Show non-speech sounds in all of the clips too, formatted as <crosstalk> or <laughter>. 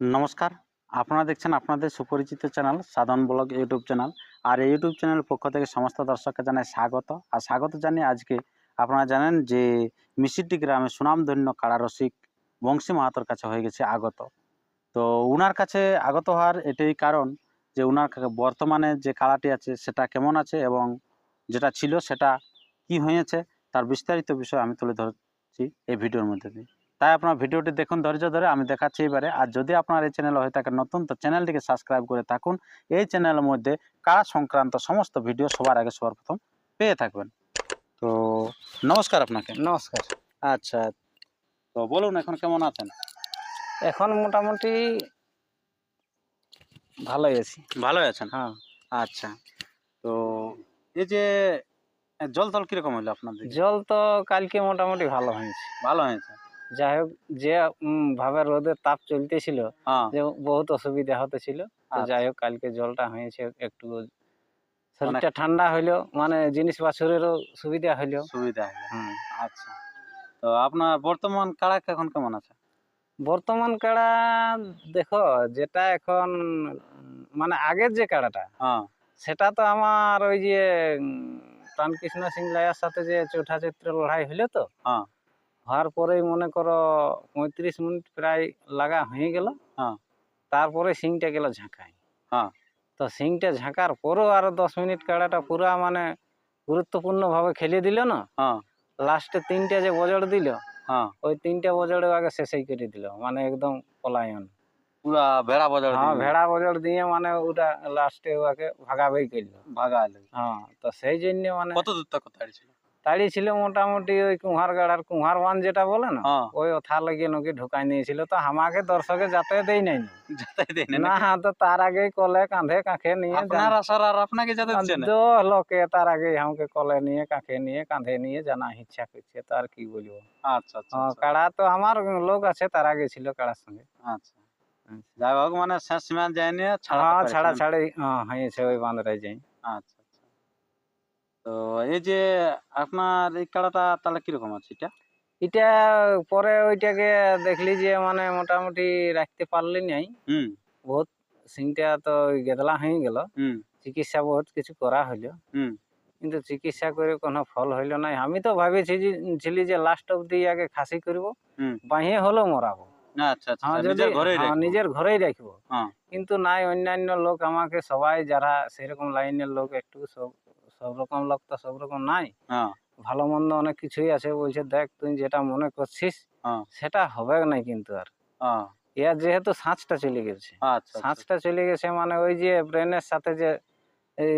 নমস্কার। আপনারা দেখছেন আপনাদের সুপরিচিত channel Sadhan blog YouTube channel. আর এই ইউটিউব চ্যানেলের পক্ষ থেকে সমস্ত দর্শককে জানাই স্বাগত। আর স্বাগত জানিয়ে আজকে আপনারা জানেন যে মিসিডি গ্রামে সুনামধন্য কাড়া রসিক বংশী মাহাতোর কাছে হয়ে গেছে আগত। তো উনার কাছে আগত হওয়ার এটাই কারণ যে উনার বর্তমানে যে কালাটি আছে সেটা কেমন আছে এবং যেটা ছিল সেটা কি হয়েছে তার বিস্তারিত বিষয় আমি তুলে ধরছি এই ভিডিওর মধ্যে দিয়ে। তাই আপনার ভিডিওটি দেখুন ধৈর্য ধরে আমি দেখাচ্ছি এবারে। আর যদি আপনার এই চ্যানেল হয়ে থাকে নতুন তো চ্যানেলটিকে সাবস্ক্রাইব করে থাকুন। এই চ্যানেলের মধ্যে কারা সংক্রান্ত সমস্ত ভিডিও সবার আগে সবার প্রথম পেয়ে থাকবেন। তো নমস্কার আপনাকে। নমস্কার। আচ্ছা তো বলুন এখন কেমন আছেন? এখন মোটামুটি ভালোই আছি। ভালোই আছেন? হ্যাঁ। আচ্ছা তো এই যে জল তল কীরকম হইল আপনাদের? জল তো কালকে মোটামুটি ভালো হয়েছে। ভালো হয়েছে? যাই হোক যে ভাবে রোদের তাপ চলতেছিল হ্যাঁ। যে বহুত অসুবিধা হতেছিল তো আচ্ছা। যাই হোক কালকে জলটা হয়েছে একটু শরীরটা ঠান্ডা হইল মানে জিনিস বাছুরেরও সুবিধা হইল। সুবিধা হুম। আচ্ছা। তো আপনার বর্তমান কাড়া এখন কেমন আছে? বর্তমান কাড়া দেখো যেটা এখন মানে আগের যে কাড়াটা হ্যাঁ। সেটা তো আমার ওই যে প্রাণকৃষ্ণ সিং লাইয়ার সাথে যে চৌঠা চৈত্র লড়াই হইল তো হ্যাঁ। হওয়ার পরেই মনে করো পঁয়ত্রিশ মিনিট প্রায় লাগা হয়ে গেল। হ্যাঁ। তারপরে সিংটা গেল ঝাঁকায় হ্যাঁ। তো সিংটা ঝাঁকার পরেও আরও দশ মিনিট কাড়াটা পুরা মানে গুরুত্বপূর্ণ ভাবে খেলে দিল না? হ্যাঁ। লাস্টে তিনটা যে বজড় দিল হ্যাঁ। ওই তিনটা বজড়ে আগে শেষই করে দিল মানে একদম পলায়ন। পুরা ভেড়া বাজার হ্যাঁ ভেড়া বজড় দিয়ে মানে ওটা লাস্টে ওকে ভাগাবেই করল। ভাগা হ্যাঁ তো সেই জন্য মানে কত দূর তক দাঁড়িয়েছিল তাড়ি ছিল মোটামুটি ওই কুহার গাড়ার কুহার বান যেটা বলে না হ্যাঁ। ওই ওথা লাগিয়ে নাকি ঢুকাই নিয়েছিল। তো আমাকে দর্শকে যাতে দেই নাই। না না তো তার আগেই কলে কাঁধে কাঁখে নিয়ে আপনার আসার আর আপনাকে যাতে দিচ্ছে না? দো লোকে তার আগেই আমাকে কলে নিয়ে কাঁখে নিয়ে কাঁধে নিয়ে জানা ইচ্ছা করছে তো আর কি বলব। আচ্ছা আচ্ছা হ্যাঁ, আচ্ছা, কাড়া তো আমার লোক আছে তার আগে ছিল কাড়ার সঙ্গে। আচ্ছা। যাই হোক মানে শেষ সীমা যায়নি ছাড়া হ্যাঁ ছাড়া ছাড়াই হ্যাঁ হয়েছে ওই বাঁধরাই যাই আচ্ছা। তো এই যে আপনার এই কাড়াটা তাহলে কীরকম আছে এটা? এটা পরে ওইটাকে দেখলি যে মানে মোটামুটি রাখতে পারলি নাই। হুম। বহুত সিংটা তো গেদলা হয়ে গেল। হুম। চিকিৎসা বহুত কিছু করা হইল। হুম। কিন্তু চিকিৎসা করে কোনো ফল হইল নাই। আমি তো ভাবেছি যে- ছিলি যে লাস্ট অব্দি আগে খাসি করব। বাহিয়ে হলো মরাবো। না, আচ্ছা আচ্ছা হ্যাঁ, নিজের ঘরেই হ্যাঁ, রাখব। নিজের ঘরেই রাখব। হ্যাঁ। কিন্তু নাই অন্যান্য লোক আমাকে সবাই যারা সেরকম লাইনের লোক একটু সব সব রকম লোক তো সব রকম নাই। হ্যাঁ। ভালো মন্দ অনেক কিছুই আছে বলছে দেখ তুই যেটা মনে করছিস হ্যাঁ। সেটা হবে নাই কিন্তু আর। হ্যাঁ। ইয়ার যেহেতু সাঁচটা চলে গেছে আচ্ছা আচ্ছা। চলে গেছে মানে ওই যে ব্রেনের সাথে যে এই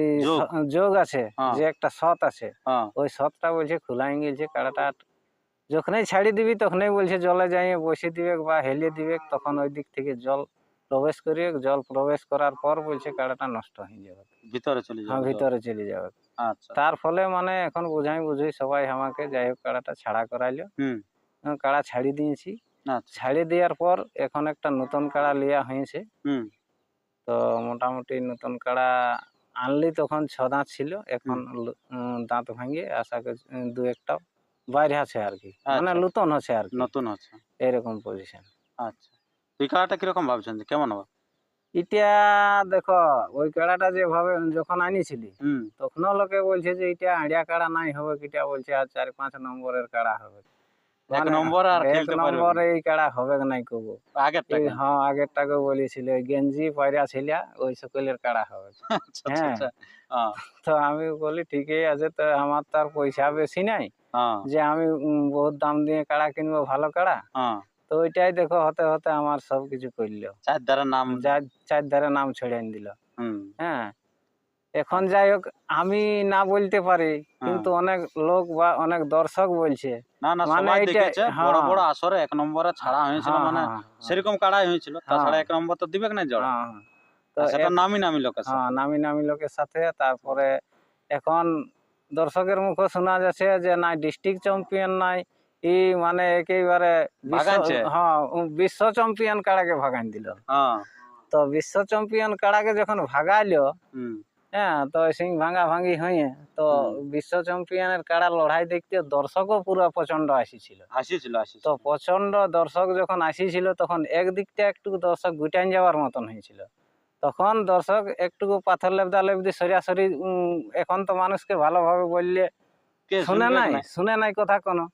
যোগ। আছে হ্যাঁ। যে একটা সৎ আছে হ্যাঁ। ওই সৎটা বলছে খোলাই গেছে কাড়াটা যখনই ছাড়ি দিবি তখনই বলছে জলে যাই বসে দিবে বা হেলে দিবে তখন ওই দিক থেকে জল প্রবেশ করিয়ে জল প্রবেশ করার পর বলছে কাড়াটা নষ্ট হয়ে যাবে। ভিতরে চলে হ্যাঁ যাবে ভিতরে চলে যাবে। তার ফলে মানে এখন বোঝাই বুঝি সবাই আমাকে যাই হোক কাড়াটা ছাড়া করাইলো। হুম। কাড়া ছাড়ি দিয়েছি। আচ্ছা। ছাড়ি দেওয়ার পর এখন একটা নতুন কাড়া লিয়া হয়েছে। হুম। তো মোটামুটি নতুন কাড়া আনলি তখন ছ দাঁত ছিল এখন দাঁত ভাঙিয়ে আশা করছি দু একটা বাইরে আছে আর কি। মানে আচ্ছা। নতুন আছে আর নতুন আছে। এরকম পজিশন আচ্ছা। এই কাড়াটা কীরকম ভাবছেন কেমন হবে? এটা দেখো ওই কাড়াটা যেভাবে যখন আনিছিলি হুম। তখনও লোকে বলছে যে এটা আড়িয়া কাড়া নাই হবে কিটা বলছে আর চার পাঁচ নম্বরের কাড়া হবে। এক মানে নম্বর আর খেলতে পারবে নম্বরে এই কাড়া হবে নাই কবু? আগের টাকা হ্যাঁ আগেরটাকে বলেছিল গেঞ্জি পায়রা ছিল ওই সকলের কাড়া হবে। <laughs> আচ্ছা আচ্ছা হ্যাঁ। আচ্ছা। তো আমি বলি ঠিকই আছে তো আমার তো আর পয়সা বেশি নাই যে আমি বহুত দাম দিয়ে কাড়া কিনবো ভালো কাড়া? তো ওইটাই দেখো হতে হতে আমার সব কিছু করল চার দ্বারা নাম চার ধারে নাম ছেড়ে দিল হ্যাঁ এখন যাই হোক আমি না বলতে পারি কিন্তু অনেক লোক বা অনেক দর্শক বলছে না না মানে সবাই দেখেছে বড় হ্যাঁ। বড় আসরে এক নম্বরে ছাড়া হয়েছিল হ্যাঁ, মানে হ্যাঁ, সেরকম কাড়াই হয়েছিল তাছাড়া হ্যাঁ। এক নম্বর তো দিবে না জড় হ্যাঁ, হ্যাঁ। তো আর সেটা নামি নামি লোকের সাথে। হ্যাঁ নামি নামি লোকের সাথে তারপরে এখন দর্শকের মুখে শোনা যাচ্ছে যে নাই ডিস্ট্রিক্ট চ্যাম্পিয়ন নাই ই মানে একেবারে বিশ্ব- হ্যাঁ বিশ্ব চ্যাম্পিয়ন কাড়াকে ভাগাই দিল। হ্যাঁ। তো বিশ্ব চ্যাম্পিয়ন কাড়াকে যখন ভাগাইলো হ্যাঁ তো সিং ভাঙা ভাঙি হয়ে তো। বিশ্ব চ্যাম্পিয়নের কাড়া লড়াই দেখতে দর্শকও পুরো প্রচণ্ড আসিছিল আসিছিল তো প্রচণ্ড দর্শক যখন আসিছিল তখন একদিকটা একটু দর্শক গুটাইন যাওয়ার মতন হয়েছিল। তখন দর্শক একটু পাথর লেবদা লেবদি সরাসরি উম, এখন তো মানুষকে ভালোভাবে বললে শুনে নাই শুনে নাই কথা কোনো।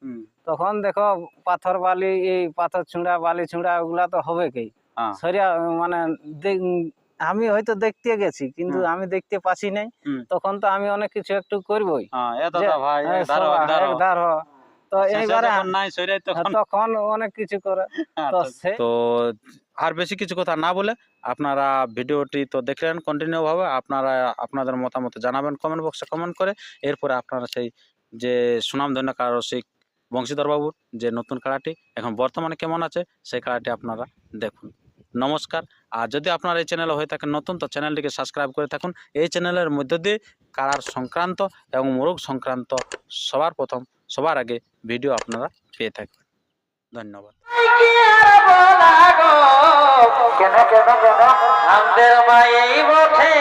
তখন দেখো পাথর বালি এই পাথর ছুঁড়া বালি ছুঁড়া ওগুলা তো হবে কি? হ্যাঁ। সরিয়া মানে আমি হয়তো দেখতে গেছি কিন্তু আমি দেখতে পাচ্ছি নাই। তখন তো আমি অনেক কিছু একটু করবই। হ্যাঁ, হ্যাঁ। তো এইবারে তখন। তখন অনেক কিছু করে। <laughs> তো আচ্ছা, তো আর বেশি কিছু কথা না বলে আপনারা ভিডিওটি তো দেখলেন কন্টিনিউ ভাবে। আপনারা আপনাদের মতামত জানাবেন কমেন্ট বক্সে কমেন্ট করে। এরপরে আপনারা সেই যে সুনামধন্য কারসিক বংশীধর বাবুর যে নতুন কাড়াটি এখন বর্তমানে কেমন আছে সেই কাড়াটি আপনারা দেখুন। নমস্কার। আর যদি আপনার এই চ্যানেলে হয়ে থাকেন নতুন তো চ্যানেলটিকে সাবস্ক্রাইব করে থাকুন। এই চ্যানেলের মধ্য দিয়ে কাড়ার সংক্রান্ত এবং মোরগ সংক্রান্ত সবার প্রথম সবার আগে ভিডিও আপনারা পেয়ে থাকবেন। ধন্যবাদ। কেন কেন কেন? আমাদের মাই বটে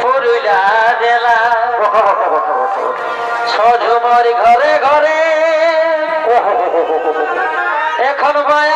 পুরুলা জেলা। সজুমরি ঘরে ঘরে। এখন মায়াল